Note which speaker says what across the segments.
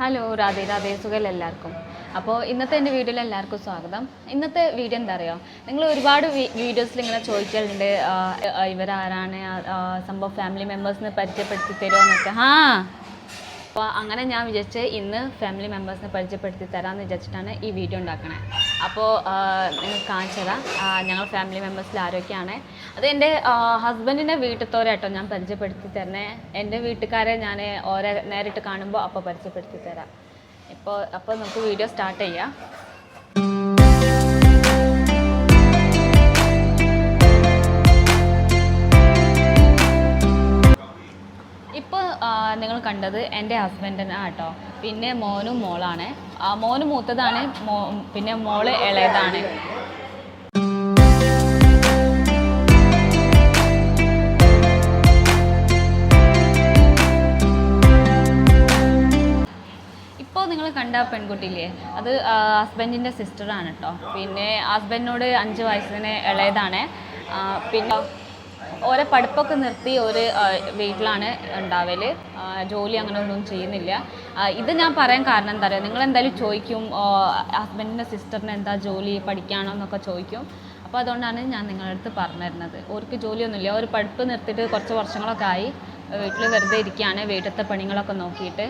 Speaker 1: Hello Radhe Radhe സുഖം എല്ലാവർക്കും? അപ്പോൾ ഇന്നത്തെ എന്റെ വീഡിയോയിൽ എല്ലാവർക്കും സ്വാഗതം. ഇന്നത്തെ വീഡിയോ എന്താ അറിയോ? നിങ്ങൾ ഒരുപാട് വീഡിയോസിൽ ഇങ്ങനെ ചോദിക്കലുണ്ട് ഇവരാരാണ് സംഭവം ഫാമിലി മെമ്പേഴ്സിനെ പരിചയപ്പെടുത്തി തരുമോ എന്നൊക്കെ. ആ അപ്പോൾ അങ്ങനെ ഞാൻ വിചാരിച്ച് ഇന്ന് ഫാമിലി മെമ്പേഴ്സിനെ പരിചയപ്പെടുത്തി തരാമെന്ന് വിചാരിച്ചിട്ടാണ് ഈ വീഡിയോ ഉണ്ടാക്കണേ. അപ്പോൾ നിങ്ങൾ കാണിച്ചു തരാം ഞങ്ങൾ ഫാമിലി മെമ്പേഴ്സിൽ ആരൊക്കെയാണ്. അത് എന്റെ ഹസ്ബൻഡിന്റെ വീട്ടിലത്തോരെ കേട്ടോ ഞാൻ പരിചയപ്പെടുത്തി തരണേ എന്റെ വീട്ടുകാരെ ഞാൻ ഓരോ നേരിട്ട് കാണുമ്പോൾ അപ്പോൾ പരിചയപ്പെടുത്തി തരാം. ഇപ്പോൾ അപ്പോൾ നമുക്ക് വീഡിയോ സ്റ്റാർട്ട് ചെയ്യാം. കണ്ടത് എന്റെ ഹസ്ബൻഡിനാണ് കേട്ടോ പിന്നെ മോനും മോളാണ്. ആ, മോന് മൂത്തതാണ് മോ പിന്നെ മോൾ ഇളയതാണ്. നിങ്ങൾ കണ്ട പെൺകുട്ടിയില്ലേ? അത് ഹസ്ബൻഡിന്റെ സിസ്റ്ററാണ് കേട്ടോ പിന്നെ ഹസ്ബൻഡിനോട് അഞ്ച് വയസ്സിന് ഇളയതാണ്. പിന്നെ ഓരോ പഠിപ്പൊക്കെ നിർത്തി ഒരു വീട്ടിലാണ് ഉണ്ടാവൽ ജോലി അങ്ങനെ ഒന്നും ചെയ്യുന്നില്ല. ഇത് ഞാൻ പറയാൻ കാരണം എന്താ പറയുക നിങ്ങൾ എന്തായാലും ചോദിക്കും ഹസ്ബൻഡിന്റെ സിസ്റ്ററിന് എന്താ ജോലി പഠിക്കാണോ എന്നൊക്കെ ചോദിക്കും. അപ്പോൾ അതുകൊണ്ടാണ് ഞാൻ നിങ്ങളുടെ അടുത്ത് പറഞ്ഞു തരുന്നത്. ഓർക്ക് ജോലിയൊന്നുമില്ല. ഒരു പഠിപ്പ് നിർത്തിയിട്ട് കുറച്ച് വർഷങ്ങളൊക്കെ ആയി. വീട്ടിൽ വെറുതെ ഇരിക്കുകയാണ്. വീട്ടിലത്തെ പണികളൊക്കെ നോക്കിയിട്ട്.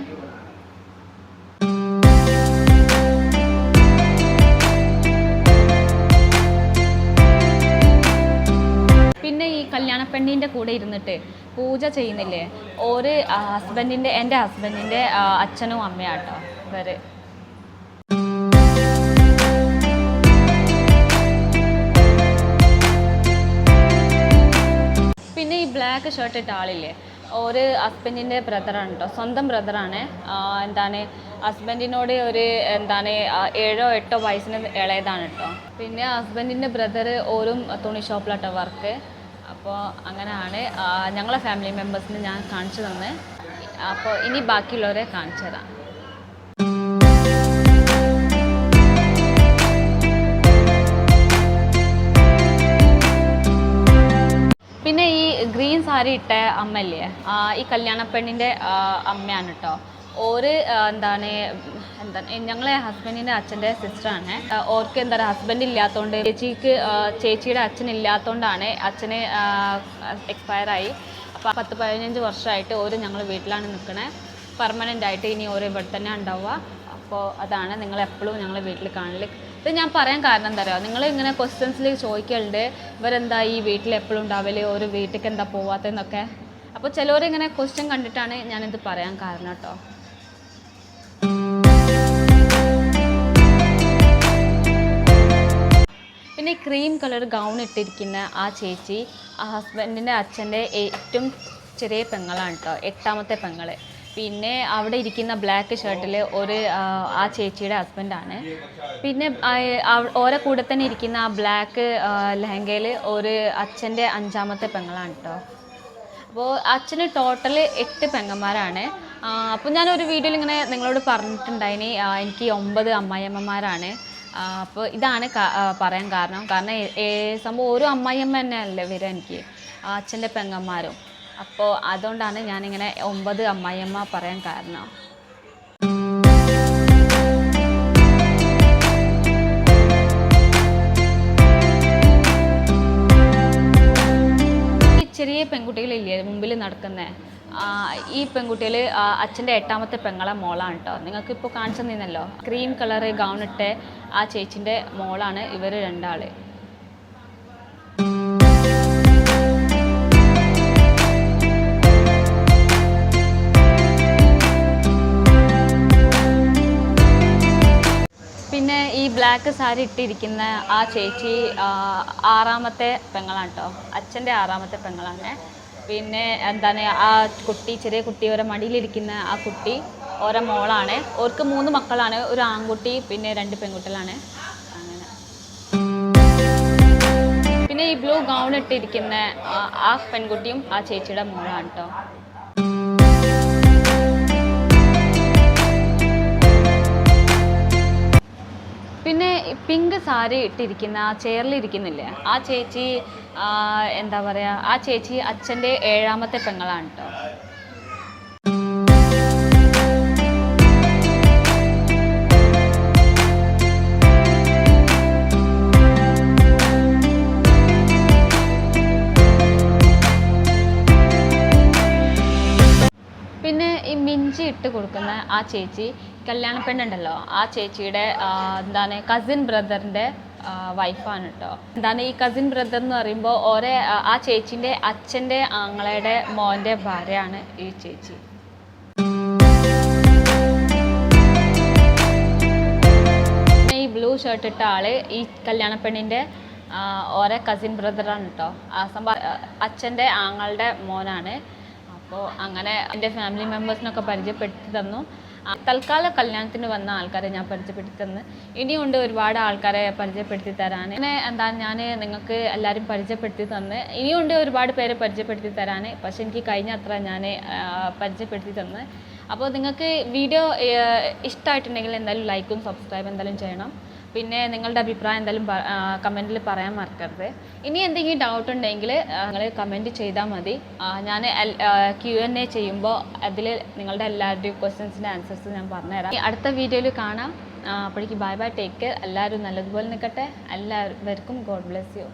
Speaker 1: പിന്നെ കല്യാണ പെണ്ണിന്റെ കൂടെ ഇരുന്നിട്ട് പൂജ ചെയ്യുന്നില്ലേ? ഓര് ഹസ്ബൻഡിന്റെ എന്റെ ഹസ്ബൻഡിന്റെ അച്ഛനും അമ്മയാട്ടോ ഇവർ. പിന്നെ ഈ ബ്ലാക്ക് ഷർട്ട് ഇട്ട ആളില്ലേ? ഒരു ഹസ്ബൻഡിന്റെ ബ്രദറാണ് കേട്ടോ സ്വന്തം ബ്രദറാണ് എന്താണ് ഹസ്ബൻഡിനോട് ഒരു എന്താണ് ഏഴോ എട്ടോ വയസ്സിന് ഇളയതാണ് കേട്ടോ പിന്നെ ഹസ്ബൻഡിന്റെ ബ്രദർ ഓരും തുണി ഷോപ്പിലാട്ടോ വർക്ക് അപ്പോൾ അങ്ങനെയാണ് ഞങ്ങളെ ഫാമിലി മെമ്പേഴ്സിന് ഞാൻ കാണിച്ചു തന്നെ. അപ്പോൾ ഇനി ബാക്കിയുള്ളവരെ കാണിച്ചു തരാം. പിന്നെ ഈ ഗ്രീൻ സാരി ഇട്ട അമ്മല്ലേ ഈ കല്യാണ പെണ്ണിന്റെ അമ്മയാണ് കേട്ടോ ഓര് എന്താണ് എന്താണ് ഞങ്ങളെ ഹസ്ബൻഡിന്റെ അച്ഛന്റെ സിസ്റ്ററാണ് ഓർക്ക് എന്താ പറയുക ഹസ്ബൻഡ് ഇല്ലാത്തതുകൊണ്ട് ചേച്ചിക്ക് ചേച്ചിയുടെ അച്ഛൻ ഇല്ലാത്തതുകൊണ്ടാണ് അച്ഛന് എക്സ്പയർ ആയി. അപ്പോൾ പത്ത് പതിനഞ്ച് വർഷമായിട്ട് ഓര് ഞങ്ങൾ വീട്ടിലാണ് നിൽക്കണേ പെർമനന്റ് ആയിട്ട് ഇനി ഓരോ ഇവിടെ തന്നെ ഉണ്ടാവുക. അപ്പോൾ അതാണ് നിങ്ങൾ എപ്പോഴും ഞങ്ങളെ വീട്ടിൽ കാണൽ ഇത് ഞാൻ പറയാൻ കാരണം എന്താ പറയുക നിങ്ങൾ ഇങ്ങനെ ക്വസ്റ്റ്യൻസിൽ ചോദിക്കലുണ്ട് ഇവരെന്താ ഈ വീട്ടിൽ എപ്പോഴും ഉണ്ടാവൽ? ഒരു വീട്ടിലേക്ക് എന്താ പോവാത്തതെന്നൊക്കെ? അപ്പോൾ ചിലവരിങ്ങനെ ക്വസ്റ്റ്യൻ കണ്ടിട്ടാണ് ഞാനിത് പറയാൻ കാരണം കേട്ടോ. പിന്നെ ക്രീം കളർ ഗൗൺ ഇട്ടിരിക്കുന്ന ആ ചേച്ചി ആ ഹസ്ബൻഡിന്റെ അച്ഛന്റെ ഏറ്റവും ചെറിയ പെങ്ങളാണ് കേട്ടോ എട്ടാമത്തെ പെങ്ങൾ. പിന്നെ അവിടെ ഇരിക്കുന്ന ബ്ലാക്ക് ഷർട്ടിൽ ഒരു ആ, ചേച്ചിയുടെ ഹസ്ബൻഡാണ് പിന്നെ ഓരോ കൂടെ തന്നെ ഇരിക്കുന്ന ആ ബ്ലാക്ക് ലെഹങ്കയിൽ ഒരു അച്ഛന്റെ അഞ്ചാമത്തെ പെങ്ങളാണ് കേട്ടോ അപ്പോൾ അച്ഛന് ടോട്ടൽ എട്ട് പെങ്ങന്മാരാണ്. അപ്പോൾ ഞാനൊരു വീഡിയോയിൽ ഇങ്ങനെ നിങ്ങളോട് പറഞ്ഞിട്ടുണ്ടായിനി. എനിക്ക് ഒമ്പത് അമ്മായിയമ്മമാരാണ്. അപ്പോൾ ഇതാണ് പറയാൻ കാരണം. കാരണം സംഭവം ഓരോ അമ്മായിയമ്മ തന്നെയല്ലേ വരിക എനിക്ക്. അച്ഛന്റെ പെങ്ങന്മാരും. അപ്പോൾ അതുകൊണ്ടാണ് ഞാനിങ്ങനെ ഒമ്പത് അമ്മായിയമ്മ പറയാൻ കാരണം. ചെറിയ പെൺകുട്ടികളില്ലേ മുമ്പിൽ നടക്കുന്ന? ഈ പെൺകുട്ടിയിൽ അച്ഛന്റെ എട്ടാമത്തെ പെങ്ങളെ മോളാണ് കേട്ടോ നിങ്ങൾക്ക് ഇപ്പോൾ കാണിച്ചു നിന്നല്ലോ ക്രീം കളർ ഗൗൺ ഇട്ട് ആ ചേച്ചിന്റെ മോളാണ് ഇവർ രണ്ടാൾ പിന്നെ ഈ ബ്ലാക്ക് സാരി ഇട്ടിരിക്കുന്ന ആ ചേച്ചി ആറാമത്തെ പെങ്ങളാണ് കേട്ടോ അച്ഛന്റെ ആറാമത്തെ പെങ്ങളാണ്. പിന്നെ എന്താണ് ആ കുട്ടി ചെറിയ കുട്ടി ഓരോ മടിയിലിരിക്കുന്ന ആ കുട്ടി ഓരോ മോളാണ്. ഓർക്ക് മൂന്ന് മക്കളാണ്. ഒരു ആൺകുട്ടി പിന്നെ രണ്ട് പെൺകുട്ടികളാണ്. അങ്ങനെ. പിന്നെ ഈ ബ്ലൂ ഗൗൺ ഇട്ടിരിക്കുന്ന ആ- പെൺകുട്ടിയും ആ ചേച്ചിയുടെ മോളാണ് കേട്ടോ പിന്നെ പിങ്ക് സാരി ഇട്ടിരിക്കുന്ന ആ ചെയറിലിരിക്കുന്നില്ലേ ആ ചേച്ചി എന്താ പറയുക ആ ചേച്ചി അച്ഛന്റെ ഏഴാമത്തെ പെങ്ങളാണ് കേട്ടോ പിന്നെ ഈ മിഞ്ചി ഇട്ട് കൊടുക്കുന്ന ആ ചേച്ചി കല്യാണ പെണ്ണുണ്ടല്ലോ ആ ചേച്ചിയുടെ എന്താണ് കസിൻ ബ്രദറിന്റെ വൈഫാണ് കേട്ടോ എന്താണ് ഈ കസിൻ ബ്രദർ എന്ന് പറയുമ്പോൾ ഓരോ ആ- ചേച്ചിന്റെ അച്ഛന്റെ ആങ്ങളയുടെ മോന്റെ ഭാര്യയാണ് ഈ ചേച്ചി. ഈ ബ്ലൂ ഷർട്ട് ഇട്ട ആൾ ഈ കല്യാണ പെണ്ണിന്റെ ഓരോ കസിൻ ബ്രദറാണ് കേട്ടോ ആ അച്ഛന്റെ ആങ്ങളുടെ മോനാണ്. അപ്പോൾ അങ്ങനെ എന്റെ ഫാമിലി മെമ്പേഴ്സിനൊക്കെ പരിചയപ്പെടുത്തി തന്നു. തൽക്കാലം കല്യാണത്തിന് വന്ന ആൾക്കാരെ ഞാൻ പരിചയപ്പെടുത്തി തന്ന് ഇനിയുണ്ട് ഒരുപാട് ആൾക്കാരെ പരിചയപ്പെടുത്തി തരാൻ. അങ്ങനെ എന്താ ഞാൻ നിങ്ങൾക്ക് എല്ലാവരും പരിചയപ്പെടുത്തി തന്ന്. ഇനിയുണ്ട് ഒരുപാട് പേരെ പരിചയപ്പെടുത്തി തരാൻ. പക്ഷെ എനിക്ക് കഴിഞ്ഞ അത്ര ഞാൻ പരിചയപ്പെടുത്തി തന്ന്. അപ്പോൾ നിങ്ങൾക്ക് വീഡിയോ ഇഷ്ടമായിട്ടുണ്ടെങ്കിൽ എന്തായാലും ലൈക്കും സബ്സ്ക്രൈബും എന്തായാലും ചെയ്യണം. പിന്നെ നിങ്ങളുടെ അഭിപ്രായം എന്തായാലും കമന്റിൽ പറയാൻ മറക്കരുത്. ഇനി എന്തെങ്കിലും ഡൗട്ട് ഉണ്ടെങ്കിൽ നിങ്ങൾ കമന്റ് ചെയ്താൽ മതി. ഞാൻ ക്യു എൻ എ ചെയ്യുമ്പോൾ അതിൽ നിങ്ങളുടെ എല്ലാവരുടെയും ക്വസ്റ്റ്യൻസിന്റെ ആൻസേഴ്സ് ഞാൻ പറഞ്ഞുതരാം. അടുത്ത വീഡിയോയിൽ കാണാം. അപ്പോഴേക്ക് ബൈ ബൈ ടേക്ക് കെയർ എല്ലാവരും നല്ലതുപോലെ നിൽക്കട്ടെ. എല്ലാവർക്കും ഗോഡ് ബ്ലെസ് യു